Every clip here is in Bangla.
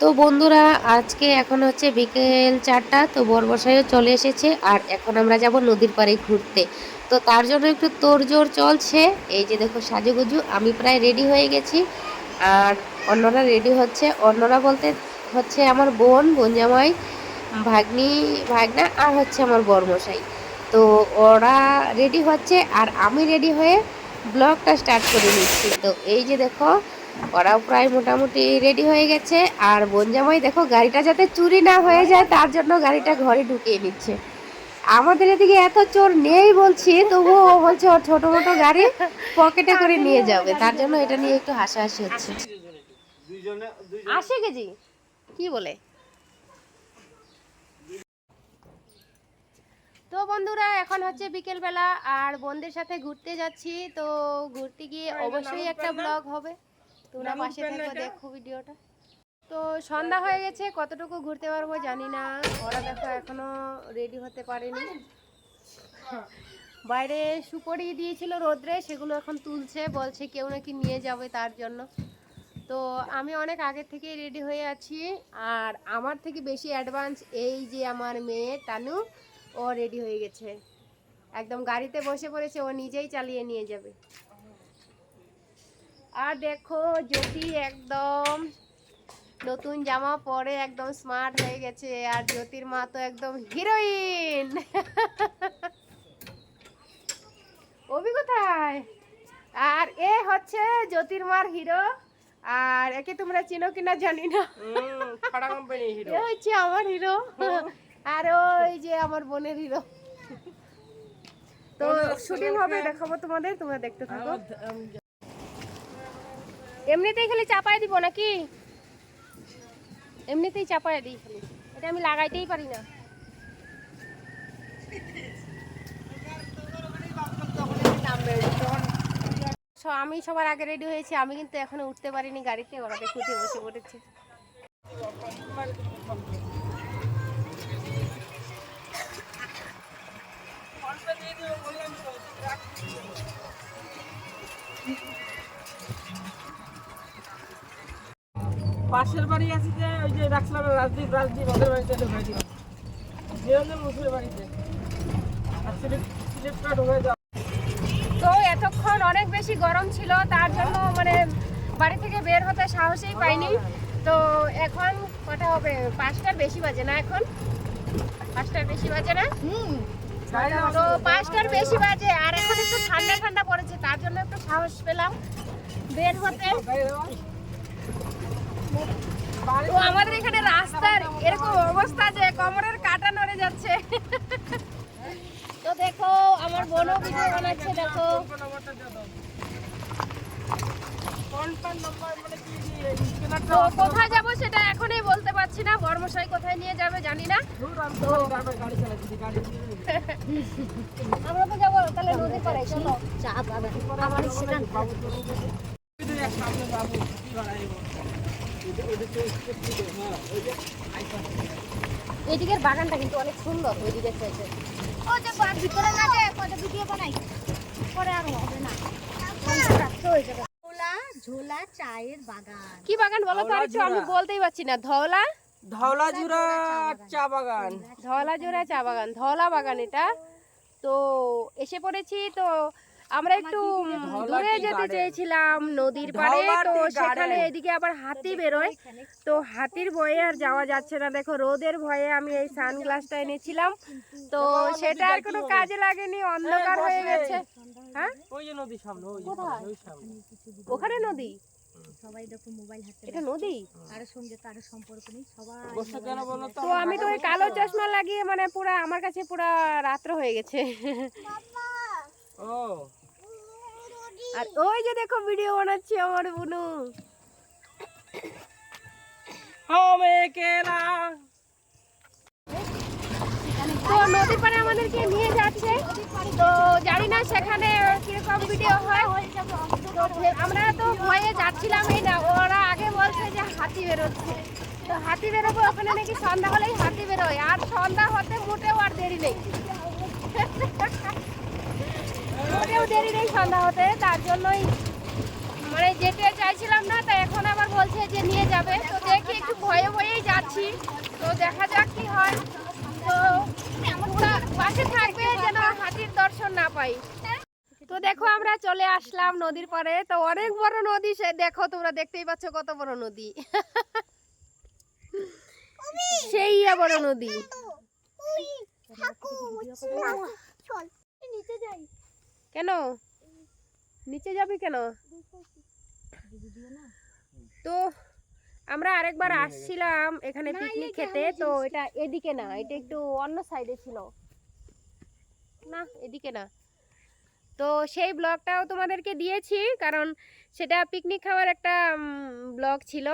তো বন্ধুরা, আজকে এখন হচ্ছে বিকেল চারটা, তো বরবসাইও চলে এসেছে আর এখন আমরা যাব নদীর পাড়ে ঘুরতে। তো তার জন্য একটু তোড়জোড় চলছে। এই যে দেখো সাজুগুজু, আমি প্রায় রেডি হয়ে গেছি। আর অন্যরা রেডি হচ্ছে। অন্যরা বলতে হচ্ছে আমার বোন বোন জামাই ভাগ্নি, ভাগনা আর হচ্ছে আমার বরমশাই। তো ওরা রেডি হচ্ছে আর আমি রেডি হয়ে ব্লগটা স্টার্ট করে নিচ্ছি। তো এই যে দেখো ওরাও প্রায় মোটামুটি রেডি হয়ে গেছে। আর বনজামাই দেখো গাড়িটা যাতে চুরি না হয়ে যায় তার জন্য গাড়িটা ঘরে ঢুকিয়ে নিচ্ছে। আমাদের এদিকে এত চোর নেই বলছি তবুও বলছে ওর ছোট মোটো গাড়ি পকেটে করে নিয়ে যাবে। তার জন্য এটা নিয়ে একটু হাসাহাসি হচ্ছে। আশি কেজি কি বলে? তো বন্ধুরা এখন হচ্ছে বিকেলবেলা আর বোনদের সাথে ঘুরতে যাচ্ছি। তো ঘুরতে গিয়ে অবশ্যই একটা ব্লগ হবে। তোমরা পাশে থেকো দেখো ভিডিওটা। তো সন্ধ্যা হয়ে গেছে কতটুকু ঘুরতে পারব জানি না। ওরা দেখো এখনও রেডি হতে পারেনি। বাইরে সুপড়ি দিয়েছিল রোদ্রে সেগুলো এখন তুলছে বলছে কেউ নাকি নিয়ে যাবে তার জন্য। তো আমি অনেক আগে থেকেই রেডি হয়ে আছি আর আমার থেকে বেশি অ্যাডভান্স এই যে আমার মেয়ে তানু ও রেডি হয়ে গেছে। একদম গাড়িতে বসে পড়েছে ও নিজেই চালিয়ে নিয়ে যাবে। আর দেখো জ্যোতি একদম নতুন জামা পরে একদম স্মার্ট হয়ে গেছে আর জ্যোতির মা তো একদম হিরোইন অভি কোথায়? আর এ হচ্ছে জ্যোতির মার হিরো আর একে তোমরা চিনো কিনা জানি না। খাড়া কোম্পানি হিরো এ হচ্ছে আমার হিরো আর ওই যে আমার বোনের হিরো তো শুটিং হবে দেখাবো তোমাদের তোমরা দেখতে থাকো। এমনিতেই খালি চাপায় দিব নাকি? এমনিতেই চাপায় দিই খালি। এটা আমি লাগাইতেই পারি না। আমি সবার আগে রেডি হয়েছি, আমি কিন্তু এখনও উঠতে পারিনি গাড়িতে, ওরা উঠে বসে পড়েছে। পাশের বাড়ি আছে যে ওই যে রাখছিলাম রাজদীপ রাজদীপ ওদের বাড়িতে ঢুকাই দিলাম নিরঞ্জন মুসুরের বাড়িতে। আর সিলিপ সিলিপটা ঢুকে যাও তো এতক্ষণ অনেক বেশি গরম ছিল তার জন্য মানে বাড়ি থেকে বের হতে সাহসই পাইনি। তো এখন কটা হবে? পাঁচটার বেশি বাজে না এখন? পাঁচটার বেশি বাজে না? তো পাঁচটার বেশি বাজে আর এখন একটু ঠান্ডা ঠান্ডা পড়েছে তার জন্য একটু সাহস পেলাম। বের হতে। তো আমাদের এখানে রাস্তার এরকম অবস্থা যে কোমরের কাটা নড়ে যাচ্ছে। তো দেখো আমার বোনও ভিডিও বানাচ্ছে দেখো। তো কোথায় যাব সেটা এখনই বলতে পারছি না। বর্মশাই কোথায় নিয়ে যাবে জানি না। আমরা তো যাব তাহলে নদী পাড়ে চলো। চা পাবে আমার এদিকের বাগানটা কিন্তু অনেক সুন্দর ওইদিকে চাইছে ও যে বাদ ভিতরে না যায় কত ভিডিও বানাই? পরে আর হবে না। ঝোলা ঝোলা চায়ের বাগান। কি বাগান বলো তো আমি বলতেই পারছি না। ধওলা? ধওলা জুরা চা বাগান। ধওলা জোড়া চা বাগান। ধওলা বাগান এটা। তো এসে পড়েছি তো আমরা একটু দূরে যেতে চেয়েছিলাম নদীর পাড়ে তো সেখানে এদিকে আবার হাতি বেরোয়। তো হাতির ভয়ে আর যাওয়া যাচ্ছে না। দেখো রোদের ভয়ে আমি এই সানগ্লাসটা এনেছিলাম। তো সেটা আর কোনো কাজে লাগেনি অন্ধকার হয়ে গেছে। হ্যাঁ? ওই যে নদী সামনে ওই সামনে। ওখানে নদী? সবাই দেখো মোবাইল হাতে এটা নদী? কারোর সঙ্গে কারও সম্পর্ক নেই সবাই বসে কেন বলো তো? তো আমি তো ওই কালো চশমা লাগিয়ে মানে পুরা আমার কাছে পুরা রাত্র হয়ে গেছে। ও আর ওই যে দেখো ভিডিও বানাচ্ছি আমার বুনু। আমি কেলা। তো নদীর পাড়ে আমাদেরকে নিয়ে যাচ্ছে। তো জানি না সেখানে কীরকম ভিডিও হয়। তো আমরা তো ভয়ে যাচ্ছিলাম এই না ওরা আগে বলছে যে হাতি বেরোচ্ছে। তো হাতি বেরোবে ওখানে নাকি সন্ধ্যা হলেই হাতি বেরোয়। আর সন্ধ্যা হতে মোটেও আর দেরি নেই। মোটেও দেরি নেই, সন্ধ্যা হতে, তার জন্যই। মানে যেতে চাইছিলাম না তা এখন আবার বলছে যে নিয়ে যাবে। তো দেখি একটু ভয়ে ভয়েই যাচ্ছি। তো দেখা যাক কি হয়। তো পাশে থাকবে যেন হাতির দর্শন না পাই। তো দেখো, আমরা চলে আসলাম নদীর পাড়ে। তো অনেক বড় নদী সে দেখো, তোমরা দেখতেই পাচ্ছ কত বড় নদী। সেই বড় নদী। নিচে যাই। কেন? নিচে যাবি কেন? তো আমরা আরেকবার আসছিলাম এখানে পিকনিক খেতে তো এটা এদিকে না এটা একটু অন্য সাইডে ছিল। না এদিকে না। তো সেই ব্লগটাও তোমাদেরকে দিয়েছি কারণ সেটা পিকনিক খাওয়ার একটা ব্লগ ছিল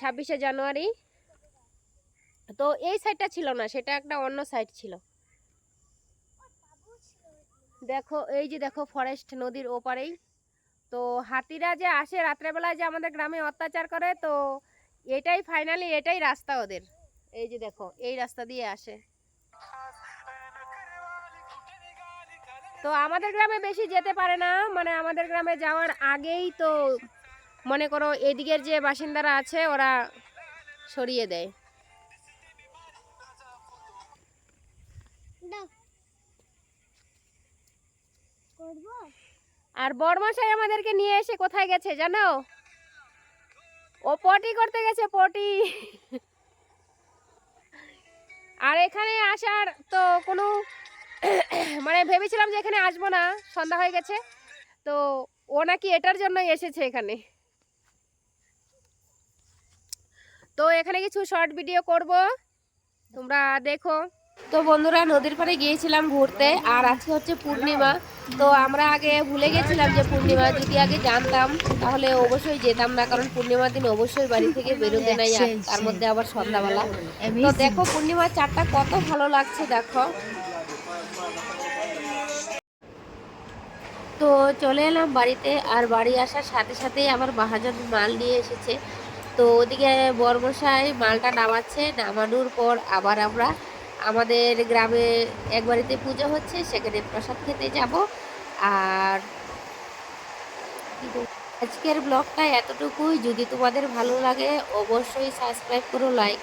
ছাব্বিশে জানুয়ারি। তো এই সাইডটা ছিল না সেটা একটা অন্য সাইড ছিল। দেখো, এই যে দেখো ফরেস্ট নদীর ওপারেই। তো হাতিরা যে আসে রাত্রেবেলায় যে আমাদের গ্রামে অত্যাচার করে, তো এটাই ফাইনালি এটাই রাস্তা ওদের। এই যে দেখো, এই রাস্তা দিয়ে আসে। তো আমাদের গ্রামে বেশি যেতে পারে না মানে আমাদের গ্রামে যাওয়ার আগেই তো মনে করো এদিকের যে বাসিন্দারা আছে, ওরা সরিয়ে দেয়। আর বড়মশাই আমাদেরকে নিয়ে এসে কোথায় গেছে জানো? ও পটি করতে গেছে, পটি। আর এখানে আসার তো কোনো মানে ভেবেছিলাম যে এখানে আসব না, সন্ধ্যা হয়ে গেছে। তো ও নাকি এটার জন্যই এসেছে এখানে। তো এখানে কিছু শর্ট ভিডিও করব। তোমরা দেখো। তো বন্ধুরা নদীর পাড়ে গিয়েছিলাম ঘুরতে আর আজকে হচ্ছে পূর্ণিমা। তো আমরা আগে ভুলে গেছিলাম যে পূর্ণিমা যদি আগে জানতাম তাহলে অবশ্যই যেতাম না কারণ পূর্ণিমার দিন অবশ্যই বাড়ি থেকে বেরোতে নাই তার মধ্যে আবার সন্ধ্যাবেলা। তো দেখো পূর্ণিমার চারটা কত ভালো লাগছে দেখো। তো চলে এলাম বাড়িতে আর বাড়ি আসার সাথে সাথেই আবার বাহাজন মাল নিয়ে এসেছে। তো ওদিকে বর্মশাই মালটা নামাচ্ছে নামানোর পর আবার আমরা আমাদের গ্রামে এক বাড়িতে পুজো হচ্ছে, সেখানে প্রসাদ খেতে যাব। আর আজকের ব্লগটা এতটুকুই। যদি তোমাদের ভালো লাগে, অবশ্যই সাবস্ক্রাইব করো লাইক